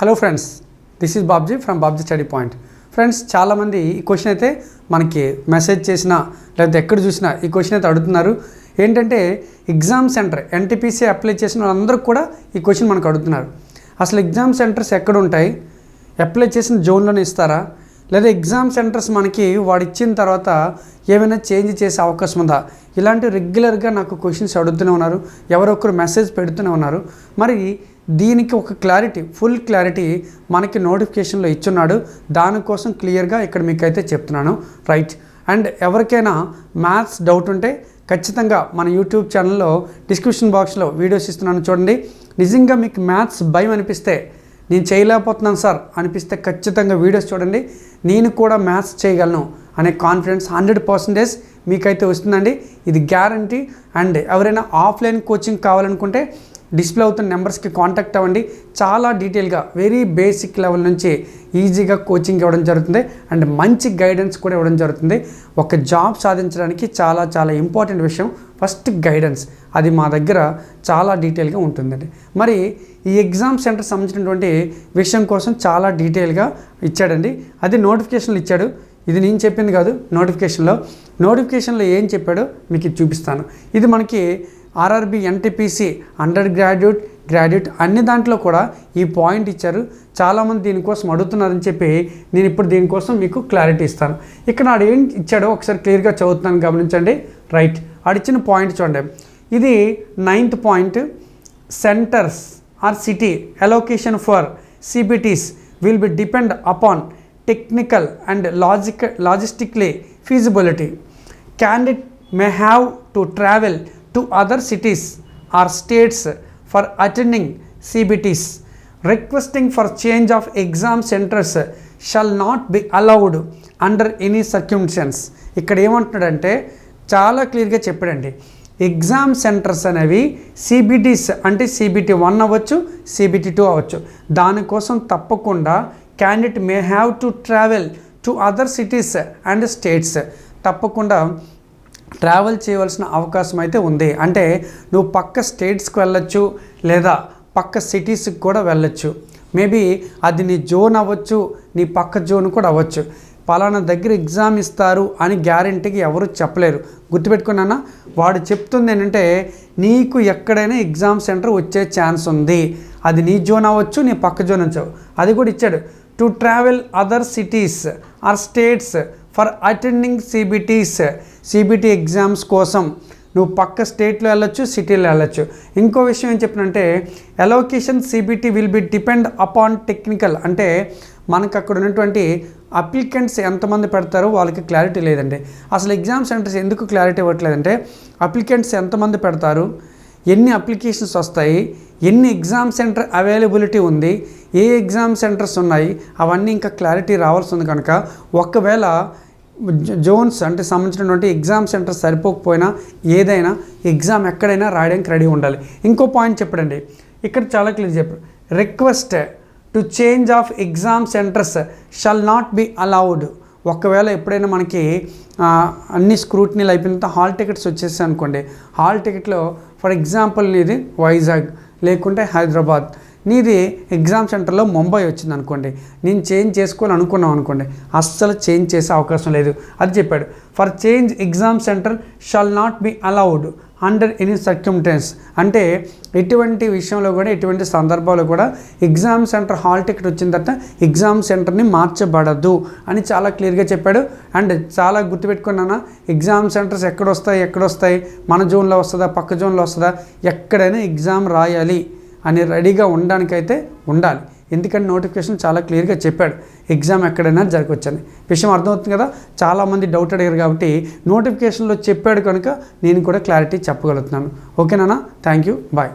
Hello friends this is Babji from Babji study point friends చాలామంది ఈ question అయితే మనకి మెసేజ్ చేసినా లేకపోతే ఎక్కడ చూసినా ఈ క్వశ్చన్ అయితే అడుగుతున్నారు. ఏంటంటే ఎగ్జామ్ సెంటర్ ఎన్టీపీసీ అప్లై చేసిన వాళ్ళందరూ కూడా ఈ క్వశ్చన్ మనకు అడుగుతున్నారు. అసలు ఎగ్జామ్ సెంటర్స్ ఎక్కడ ఉంటాయి? అప్లై చేసిన జోన్లోనే ఇస్తారా? లేదా ఎగ్జామ్ సెంటర్స్ మనకి వాడు ఇచ్చిన తర్వాత ఏమైనా చేంజ్ చేసే అవకాశం ఉందా? ఇలాంటి రెగ్యులర్గా నాకు క్వశ్చన్స్ అడుగుతూనే ఉన్నారు. ఎవరొకరు మెసేజ్ పెడుతూనే ఉన్నారు. మరి దీనికి ఒక క్లారిటీ ఫుల్ క్లారిటీ మనకి నోటిఫికేషన్లో ఇచ్చున్నాడు. దానికోసం క్లియర్గా ఇక్కడ మీకు అయితే చెప్తున్నాను. రైట్ అండ్ ఎవరికైనా మ్యాథ్స్ డౌట్ ఉంటే ఖచ్చితంగా మన యూట్యూబ్ ఛానల్లో డిస్క్రిప్షన్ బాక్స్లో వీడియోస్ ఇస్తున్నాను చూడండి. నిజంగా మీకు మ్యాథ్స్ భయం అనిపిస్తే నేను చేయలేకపోతున్నాను సార్ అనిపిస్తే ఖచ్చితంగా వీడియోస్ చూడండి. నేను కూడా మ్యాథ్స్ చేయగలను అనే కాన్ఫిడెన్స్ హండ్రెడ్ పర్సెంటేజ్ మీకైతే వస్తుందండి. ఇది గ్యారంటీ అండ్ ఎవరైనా ఆఫ్లైన్ కోచింగ్ కావాలనుకుంటే డిస్ప్లే అవుతున్న నెంబర్స్కి కాంటాక్ట్ అవ్వండి. చాలా డీటెయిల్గా వెరీ బేసిక్ లెవెల్ నుంచి ఈజీగా కోచింగ్ ఇవ్వడం జరుగుతుంది. అండ్ మంచి గైడెన్స్ కూడా ఇవ్వడం జరుగుతుంది. ఒక జాబ్ సాధించడానికి చాలా చాలా ఇంపార్టెంట్ విషయం ఫస్ట్ గైడెన్స్. అది మా దగ్గర చాలా డీటెయిల్గా ఉంటుందండి. మరి ఈ ఎగ్జామ్ సెంటర్ సంబంధించినటువంటి విషయం కోసం చాలా డీటెయిల్గా ఇచ్చాడండి. అది నోటిఫికేషన్లు ఇచ్చాడు. ఇది నేను చెప్పింది కాదు నోటిఫికేషన్లో. నోటిఫికేషన్లో ఏం చెప్పాడో మీకు చూపిస్తాను. ఇది మనకి RRB NTPC undergraduate graduate అన్ని దాంట్లో కూడా ఈ పాయింట్ ఇచ్చారు. చాలామంది దీనికోసం అడుగుతున్నారని చెప్పి నేను ఇప్పుడు దీనికోసం మీకు క్లారిటీ ఇస్తాను. ఇక్కడ ఆడు ఏం ఇచ్చాడో ఒకసారి క్లియర్గా చదువుతున్నాను గమనించండి. రైట్ ఆడిచ్చిన పాయింట్ చూడండి. ఇది ninth point. Centres or city allocation for CBTs will be depend upon technical and logic logistically feasibility. Candidate may have to travel to other cities or states for attending CBTs requesting for change of exam centres shall not be allowed under any circumstance ఇక్కడ ఏమంటున్నాడంటే చాలా క్లియర్గా చెప్పాడండి. Exam centres అనేవి CBTs అంటే CBT one అవ్వచ్చు CBT two అవ్వచ్చు. దానికోసం తప్పకుండా candidate may have to travel to other cities and states తప్పకుండా ట్రావెల్ చేయవలసిన అవకాశం అయితే ఉంది. అంటే నువ్వు పక్క స్టేట్స్కి వెళ్ళొచ్చు లేదా పక్క సిటీస్కి కూడా వెళ్ళొచ్చు. మేబీ అది నీ జోన్ అవ్వచ్చు నీ పక్క జోన్ కూడా అవ్వచ్చు. పలానా దగ్గర ఎగ్జామ్ ఇస్తారు అని గ్యారంటీకి ఎవరు చెప్పలేరు. గుర్తుపెట్టుకున్నానా వాడు చెప్తుంది ఏంటంటే నీకు ఎక్కడైనా ఎగ్జామ్ సెంటర్ వచ్చే ఛాన్స్ ఉంది. అది నీ జోన్ అవ్వచ్చు నీ పక్క జోన్ అవ్వచ్చు. అది కూడా ఇచ్చాడు. To travel other cities or states for attending CBTs CBT exams కోసం నువ్వు పక్క స్టేట్లో వెళ్ళొచ్చు సిటీలో వెళ్ళొచ్చు. ఇంకో విషయం ఏం చెప్పినంటే allocation CBT will be depend upon technical అంటే మనకు అక్కడ ఉన్నటువంటి అప్లికెంట్స్ ఎంతమంది పెడతారో వాళ్ళకి క్లారిటీ లేదండి. అసలు ఎగ్జామ్ సెంటర్స్ ఎందుకు క్లారిటీ ఇవ్వట్లేదంటే అప్లికెంట్స్ ఎంతమంది పెడతారు ఎన్ని అప్లికేషన్స్ వస్తాయి ఎన్ని ఎగ్జామ్ సెంటర్ అవైలబిలిటీ ఉంది ఏ ఎగ్జామ్ సెంటర్స్ ఉన్నాయి అవన్నీ ఇంకా క్లారిటీ రావాల్సి ఉంది కనుక ఒకవేళ జోన్స్ అంటే సంబంధించినటువంటి ఎగ్జామ్ సెంటర్ సరిపోకపోయినా ఏదైనా ఎగ్జామ్ ఎక్కడైనా రాయడానికి రెడీ ఉండాలి. ఇంకో పాయింట్ చెప్పడండి. ఇక్కడ చాలా క్లియర్ చెప్పారు request to change of exam centres shall not be allowed. ఒకవేళ ఎప్పుడైనా మనకి అన్ని స్క్రూట్నీలు అయిపోయిన తర్వాత హాల్ టికెట్స్ వచ్చేసాయి అనుకోండి హాల్ టికెట్లో ఫర్ ఎగ్జాంపుల్ ఇది వైజాగ్ లేకుంటే హైదరాబాద్ నీది ఎగ్జామ్ సెంటర్లో ముంబై వచ్చింది అనుకోండి. నేను చేంజ్ చేసుకోవాలి అనుకున్నాం అనుకోండి. అస్సలు చేంజ్ చేసే అవకాశం లేదు. అది చెప్పాడు. For change exam centre shall not be allowed under any circumstances అంటే ఎటువంటి విషయంలో కూడా ఎటువంటి సందర్భాల్లో కూడా ఎగ్జామ్ సెంటర్ హాల్ టికెట్ వచ్చిన తర్వాత ఎగ్జామ్ సెంటర్ని మార్చబడదు అని చాలా క్లియర్గా చెప్పాడు. అండ్ చాలా గుర్తుపెట్టుకున్నానా ఎగ్జామ్ సెంటర్స్ ఎక్కడ వస్తాయి ఎక్కడ వస్తాయి? మన జోన్లో వస్తుందా పక్క జోన్లో వస్తుందా? ఎక్కడైనా ఎగ్జామ్ రాయాలి. అని రెడీగా ఉండడానికైతే ఉండాలి. ఎందుకంటే నోటిఫికేషన్ చాలా క్లియర్గా చెప్పాడు. ఎగ్జామ్ ఎక్కడైనా జరగవచ్చని. విషయం అర్థమవుతుంది కదా? చాలామంది డౌట్ అడిగారు కాబట్టి నోటిఫికేషన్లో చెప్పాడు కనుక నేను కూడా క్లారిటీ చెప్పగలుగుతున్నాను. ఓకేనా థ్యాంక్ యూ. బాయ్.